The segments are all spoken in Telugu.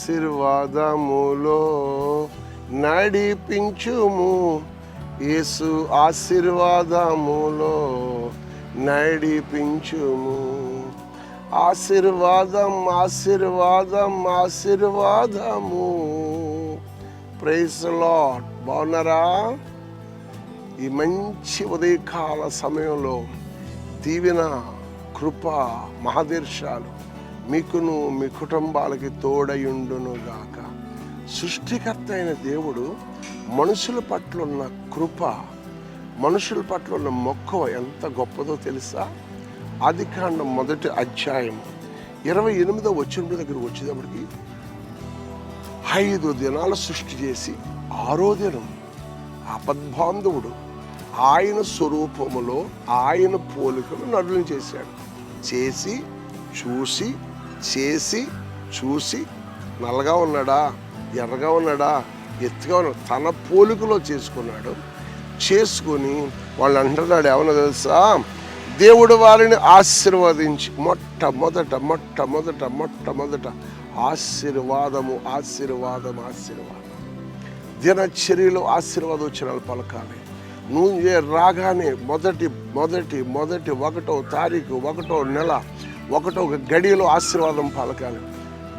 ఆశీర్వాదములో నడిపించుము. యేసు ఆశీర్వాదములో నడిపించుము. ఆశీర్వాదం ఆశీర్వాదం ఆశీర్వాదము. ప్రైస్ లాడ్ బాగున్నారా? ఈ మంచి ఉదయకాల సమయంలో దీవెన కృప మహాదీర్షాలు మీకును మీ కుటుంబాలకి తోడయుండును గాక సృష్టికర్త అయిన దేవుడు మనుషుల పట్ల ఉన్న కృప మనుషుల పట్ల ఉన్న మక్కువ ఎంత గొప్పదో తెలుసా? ఆది కాండం మొదటి అధ్యాయం ఇరవై ఎనిమిదో వచ్చిన దగ్గర వచ్చేటప్పటికి ఐదు దినాలు సృష్టి చేసి ఆరో దినం అపద్బాంధవుడు ఆయన స్వరూపములో ఆయన పోలికలు నడులు చేశాడు. చేసి చూసి చేసి చూసి నల్లగా ఉన్నాడా ఎర్రగా ఉన్నాడా ఎత్తుగా ఉన్నాడు తన పోలికలో చేసుకున్నాడు. చేసుకొని వాళ్ళు అంటున్నాడు ఏమన్నా తెలుసా? దేవుడు వారిని ఆశీర్వదించి మొట్టమొదట మొట్టమొదట మొట్టమొదట ఆశీర్వాదము ఆశీర్వాదం ఆశీర్వాదం. దినచర్యలో ఆశీర్వాదోచనాలు పలకాలి. నువ్వు ఏ రాగానే మొదటి మొదటి మొదటి ఒకటో తారీఖు ఒకటో నెల ఒకటో గడియలో ఆశీర్వాదం పలకాలి.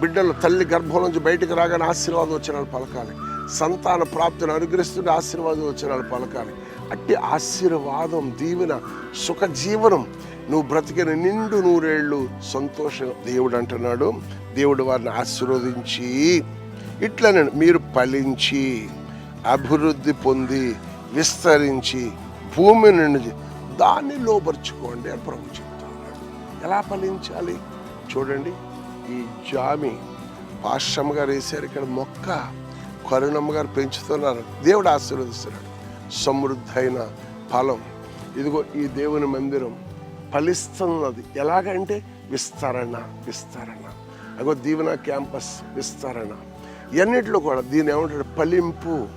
బిడ్డలు తల్లి గర్భం నుంచి బయటకు రాగానే ఆశీర్వాదం వచ్చినాలు పలకాలి. సంతాన ప్రాప్తిని అనుగ్రహిస్తుంటే ఆశీర్వాదం వచ్చినాలు పలకాలి. అట్టి ఆశీర్వాదం దీవెన సుఖ జీవనం నువ్వు బ్రతికిన నిండు నూరేళ్ళు సంతోషం దేవుడు అంటున్నాడు. దేవుడు వారిని ఆశీర్వదించి ఇట్లనే మీరు ఫలించి అభివృద్ధి పొంది విస్తరించి భూమి నుండి దాన్ని లోపరుచుకోండి అని ప్రభుత్వం ఎలా ఫలించాలి? చూడండి. ఈ జామి పాశ్రమ గారు వేశారు. ఇక్కడ మొక్క కరుణమ్మ గారు పెంచుతున్నారు. దేవుడు ఆశీర్వదిస్తున్నాడు. సమృద్ధైన ఫలం. ఇదిగో ఈ దేవుని మందిరం ఫలిస్తున్నది. ఎలాగంటే విస్తరణ విస్తరణ. అగో దీవెన క్యాంపస్ విస్తరణ. ఎన్నిట్లో కూడా దీని ఏమంటాడు ఫలింపు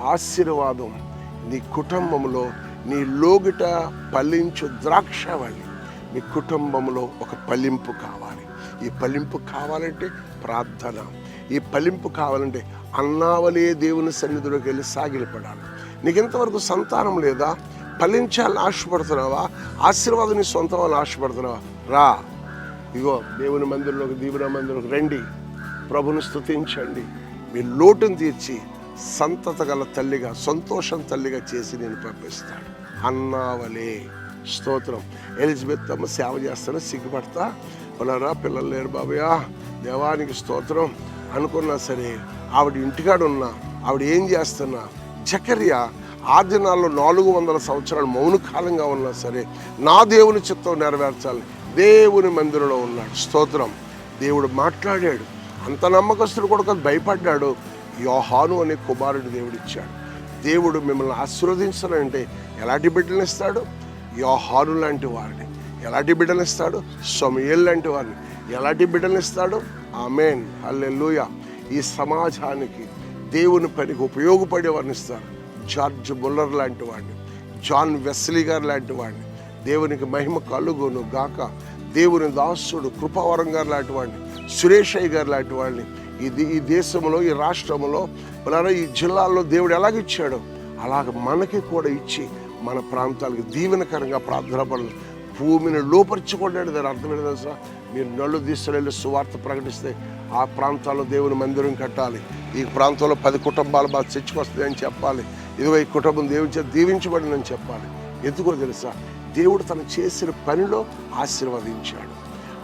ఆశీర్వాదం. నీ కుటుంబంలో నీ లోగిట ఫలించు ద్రాక్షవల్లి మీ కుటుంబంలో ఒక పలింపు కావాలి. ఈ పలింపు కావాలంటే ప్రార్థన. ఈ పలింపు కావాలంటే అన్నావలే దేవుని సన్నిధిలోకి వెళ్ళి సాగిలపడాలి నీకు ఇంతవరకు సంతానం లేదా? ఫలించాలని ఆశపడుతున్నావా? ఆశీర్వాదం నీ సొంతం అని ఆశపడుతున్నావా? రా. ఇగో దేవుని మందిరంలోకి దీవుని మందిరంలోకి రండి. ప్రభుని స్తుతించండి. మీ లోటును తీర్చి సంతత గల తల్లిగా సంతోషం తల్లిగా చేసి నేను పంపిస్తాడు అన్నావలే. స్తోత్రం. ఎలిజబెత్ అమ్మ సేవ చేస్తాను సిగ్గుపడతా. వాళ్ళరా పిల్లలు లేరు బాబయ్యా. దేవానికి స్తోత్రం. అనుకున్నా సరే ఆవిడ ఇంటికాడ ఉన్నా ఆవిడ ఏం చేస్తున్నా జకర్య ఆర్జనాల్లో నాలుగు వందల సంవత్సరాలు మౌన కాలంగా ఉన్నా సరే నా దేవుని చిత్తం నెరవేర్చాలి. దేవుని మందిరంలో ఉన్నాడు. స్తోత్రం. దేవుడు మాట్లాడాడు. అంత నమ్మకస్తుడు కూడా భయపడ్డాడు. యోహాను అనే కుమారుడు దేవుడిచ్చాడు. దేవుడు మిమ్మల్ని ఆశీర్వదించాలంటే ఎలాంటి బిడ్డలు ఇస్తాడు? యోహాను లాంటి వారిని. ఎలాంటి బిడ్డలు సమయల్ లాంటి వారిని. ఎలాంటి బిడ్డలు ఆమెన్. హల్లెలూయ. ఈ సమాజానికి దేవుని పనికి ఉపయోగపడే వారిని ఇస్తారు. జార్జ్ బుల్లర్ లాంటి వాడిని. జాన్ వెస్లీ గారు లాంటి వాడిని. దేవునికి మహిమ కలుగును గాక. దేవుని దాసుడు కృపావరం గారు లాంటి వాడిని. సురేష్ అయ్య గారు లాంటి వాడిని. ఇది ఈ దేశంలో ఈ రాష్ట్రంలో ఈ జిల్లాల్లో దేవుడు ఎలాగిచ్చాడో అలాగ మనకి కూడా ఇచ్చి మన ప్రాంతాలకు దీవెనకరంగా ప్రార్థన పనులు భూమిని లోపరుచుకోండి దాని అర్థం లేదు తెలుసా? మీరు నళ్ళు తీసుకెళ్ళి సువార్త ప్రకటిస్తే ఆ ప్రాంతాల్లో దేవుని మందిరం కట్టాలి. ఈ ప్రాంతంలో పది కుటుంబాలు బాగా చర్చకొస్తాయని చెప్పాలి. ఇదిగో ఈ కుటుంబం దేవుని దీవించబడిందని చెప్పాలి. ఎందుకో తెలుసా? దేవుడు తను చేసిన పనిలో ఆశీర్వదించాడు.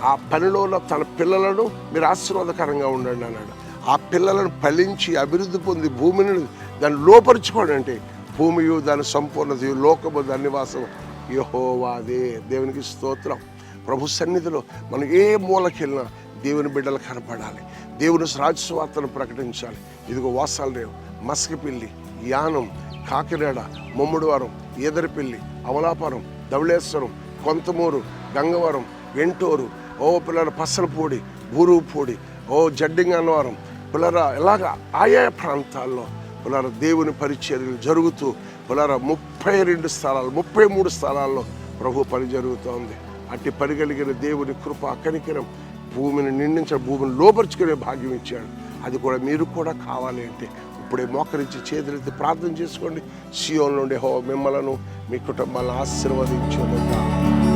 ఆ పనిలో తన పిల్లలను మీరు ఆశీర్వాదకరంగా ఉండండి అన్నాడు. ఆ పిల్లలను ఫలించి అభివృద్ధి పొంది భూమిని దాన్ని లోపరుచుకోండి అంటే భూమియు దాని సంపూర్ణత లోకము దాని నివాసం యహోవాదే దేవునికి స్తోత్రం. ప్రభు సన్నిధిలో మనం ఏ మూలకెళ్ళినా దేవుని బిడ్డలు కనపడాలి. దేవుని రాజస్వార్తను ప్రకటించాలి. ఇదిగో వాసాలరేవు మసకపిల్లి యానం కాకినాడ ముమ్మడివారం ఈదరిపిల్లి అమలాపురం ధవళేశ్వరం కొంతమూరు గంగవరం వెంటూరు ఓ పిల్లల పసలపూడి బూరుపూడి ఓ జడ్డింగ్ అన్నవరం పిల్లర ఇలాగా ఆయా ప్రాంతాల్లో పులార దేవుని పరిచర్యలు జరుగుతూ పులార ముప్పై రెండు స్థలాలు ముప్పై మూడు స్థలాల్లో ప్రభు పని జరుగుతోంది. అట్టి పని కలిగిన దేవుని కృప కనికరం భూమిని నిండించిన భూమిని లోపరుచుకునే భాగ్యం ఇచ్చాడు. అది కూడా మీరు కూడా కావాలి అంటే ఇప్పుడే మోకరించి చేతులెత్తి ప్రార్థన చేసుకోండి. సియోన్ నుండి హో మిమ్మలను మీ కుటుంబాలను ఆశీర్వదించుగా